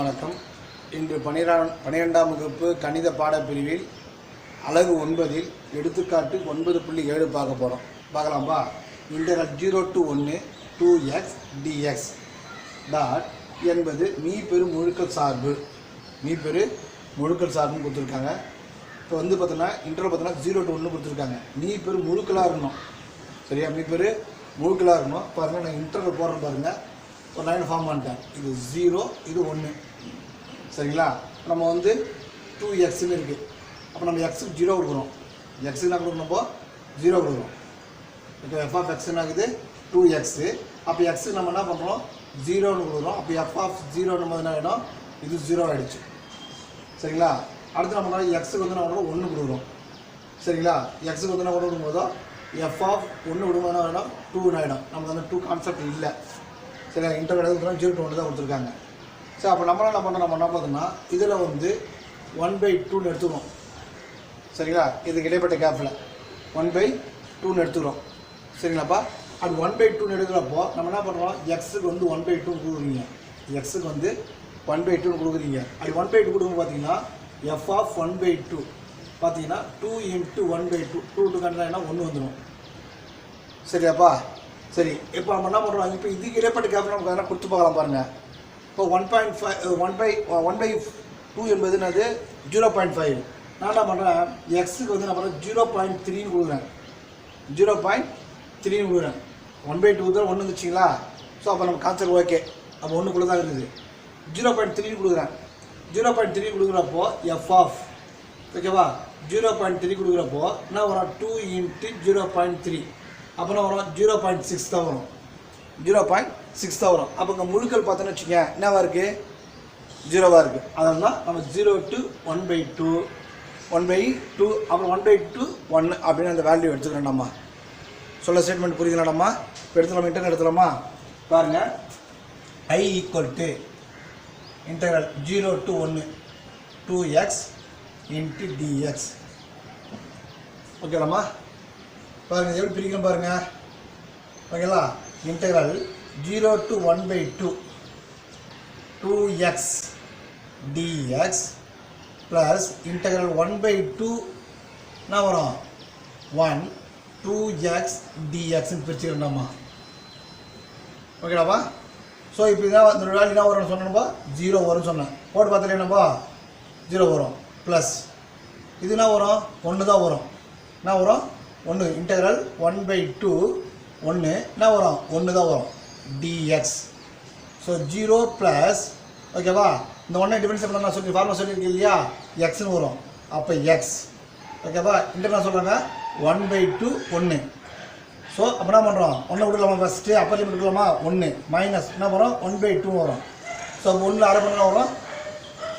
வணக்கம். இன்று பனிரெண்டாம் பனிரெண்டாம் வகுப்பு கணித பாடப்பிரிவில் அழகு ஒன்பதில் எடுத்துக்காட்டு ஒன்பது புள்ளி ஏழு பார்க்க போகிறோம் பார்க்கலாம்பா. இன்டர்னல் ஜீரோ டு ஒன்று டூ எக்ஸ் டிஎக்ஸ் டாட் என்பது மீ பெரு முழுக்கல் சார்பு. மீ பெரு முழுக்கல் சார்புன்னு கொடுத்துருக்காங்க. இப்போ வந்து பார்த்தோன்னா இன்டர்வல் பார்த்தோன்னா ஜீரோ டு ஒன்று கொடுத்துருக்காங்க. மீ பெரு முழுக்கலாக இருக்கணும். சரியா? மீ பெரு முழுக்கலாக இருக்கணும். பாருங்கள் நான் இன்டர்வல் போடுறேன் பாருங்கள் ஒரு லைன் ஃபார்ம் பண்ணிட்டேன். இது ஜீரோ இது ஒன்று சரிங்களா? நம்ம வந்து டூ எக்ஸ்னு இருக்குது அப்போ நம்ம எக்ஸுக்கு ஜீரோ கொடுக்குறோம் எக்ஸுக்கு என்ன கொடுக்கணும் ஜீரோ கொடுக்குறோம் இப்போ எஃப் ஆஃப் எக்ஸ் என்ன ஆகுது? டூ எக்ஸு அப்போ எக்ஸுக்கு நம்ம என்ன பண்ணுறோம் ஜீரோன்னு கொடுக்குறோம். அப்போ எஃப் ஆஃப் ஜீரோன்னு போது என்ன ஆகிடும் இது ஜீரோ ஆகிடுச்சு சரிங்களா? அடுத்து நம்ம என்ன எக்ஸுக்கு வந்து நம்ம ஒன்று கொடுக்குறோம். சரிங்களா? எக்ஸுக்கு வந்து என்ன கொடுக்கும்போதோ? எஃப் ஆஃப் ஒன்று விடும்போது என்ன வேணும் டூன்னு ஆகிடும் நமக்கு வந்து டூ கான்செப்ட் இல்லை. சில இன்டர் எடுத்துக்கிறோம் ஜீரோ டூ ஒன்று தான் கொடுத்துருக்காங்க. சரி அப்போ நம்மளாம் என்ன பண்ணோம் நம்ம என்ன பார்த்தோம்னா இதில் வந்து ஒன் பை டூன்னு எடுத்துக்கிறோம். சரிங்களா? இதுக்கு இடைப்பட்ட கேப்பில் ஒன் பை டூன்னு எடுத்துக்கிறோம். சரிங்களாப்பா? அது ஒன் பை டூன்னு எடுக்கிறப்போ நம்ம என்ன பண்ணுறோம் எக்ஸுக்கு வந்து ஒன் பை டூன்னு கொடுக்குறீங்க. எக்ஸுக்கு வந்து ஒன் பை டூன்னு கொடுக்குறீங்க. அது ஒன் பை டூ கொடுக்கும் பார்த்தீங்கன்னா f of one by two பார்த்தீங்கன்னா two into one by two two two கண்டினா ஒன்று வந்துடும் சரியாப்பா? சரி இப்போ நம்ம என்ன பண்ணுறோம் இப்போ இதுக்கு இடைப்பட்ட கேப் நமக்கு எதனா கொடுத்து பார்க்கலாம் பாருங்கள் இப்போ one point five one by one by two என்பது என்னது? ஜீரோ பாயிண்ட் ஃபைவ் நான் என்ன பண்ணுறேன் எக்ஸுக்கு வந்து நான் பண்ணுறேன் ஜீரோ பாயிண்ட் த்ரீன்னு கொடுக்குறேன். ஜீரோ பாயிண்ட் த்ரீன்னு கொடுக்குறேன். ஒன் பை டூ தான் ஒன்று வந்துச்சிங்களா ஸோ அப்போ நம்ம கான்செப்ட் ஓகே அப்போ ஒன்றுக்குள்ளே தான் இருக்குது. ஜீரோ பாயிண்ட் த்ரீ கொடுக்குறேன். ஜீரோ பாயிண்ட் த்ரீ கொடுக்குறப்போ எஃப் ஆஃப் ஓகேவா ஜீரோ பாயிண்ட் த்ரீ கொடுக்குறப்போ என்ன வரும்? Two into zero point three அப்புறம் வரும்? ஜீரோ பாயிண்ட் சிக்ஸ் தான் வரும். ஜீரோ பாயிண்ட் சிக்ஸ் தான் வரும். அப்போ இங்கே முழுக்கள் பார்த்தோன்னு வச்சுக்கோங்க என்னவா இருக்குது ஜீரோவாக இருக்குது அதனால நம்ம zero to one by two one by two அப்புறம் ஒன் பை டூ ஒன் அப்படின்னு அந்த வேல்யூ எடுத்துக்கிறோம்டாம்மா சொல்ல ஸ்டேட்மெண்ட் புரியுதுலாடாம்மா இப்போ எடுத்துலாமா இன்டர்னல் எடுத்துலாமா பாருங்கள் I equal to internal zero to ஒன்று டூ எக்ஸ் இன்ட்டு டிஎக்ஸ் ஓகேலாமா பாருங்கள் எப்படி பிரிக்கணும் பாருங்கள் ஓகேங்களா integral zero to one by two two x dx plus integral one by two என்ன வரும்? ஒன் டூ எக்ஸ் டிஎக்ஸ்ன்னு பிரிச்சுக்கிறோம்மா. ஓகேடாப்பா ஸோ இப்போ இதான் இந்த வேல்யூ என்ன வரும்னு சொன்னோம்பா ஜீரோ வரும்னு சொன்னேன். போட்டு பார்த்துட்டு என்னப்பா? ஜீரோ வரும். ப்ளஸ் இது என்ன வரும்? ஒன்று தான் வரும். என்ன வரும்? ஒன்று இன்டெக்ரல் ஒன் பை டூ ஒன்று என்ன வரும்? ஒன்று தான் வரும் டிஎக்ஸ் ஸோ ஜீரோ ப்ளஸ் ஓகேவா இந்த ஒன்றை டிஃபரன்ஸ் பண்ணலாம் நான் சொல்லி ஃபார்மா சொல்லியிருக்கேன் இல்லையா? எக்ஸ்னு வரும். அப்போ எக்ஸ் ஓகேவா இன்டர்னல் சொல்கிறாங்க ஒன் பை டூ ஒன்று ஸோ அப்போ என்ன பண்ணுறோம் ஒன்று விடலாமா ஃபஸ்ட்டு அப்பர் லிமிட் விடலாமா ஒன்று மைனஸ் என்ன வரும்? ஒன் பை டூ வரும். ஸோ ஒன்று அரை பண்ண வரும்?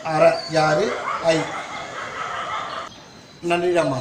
அரை. யார்? ஐ நன்றிடாமா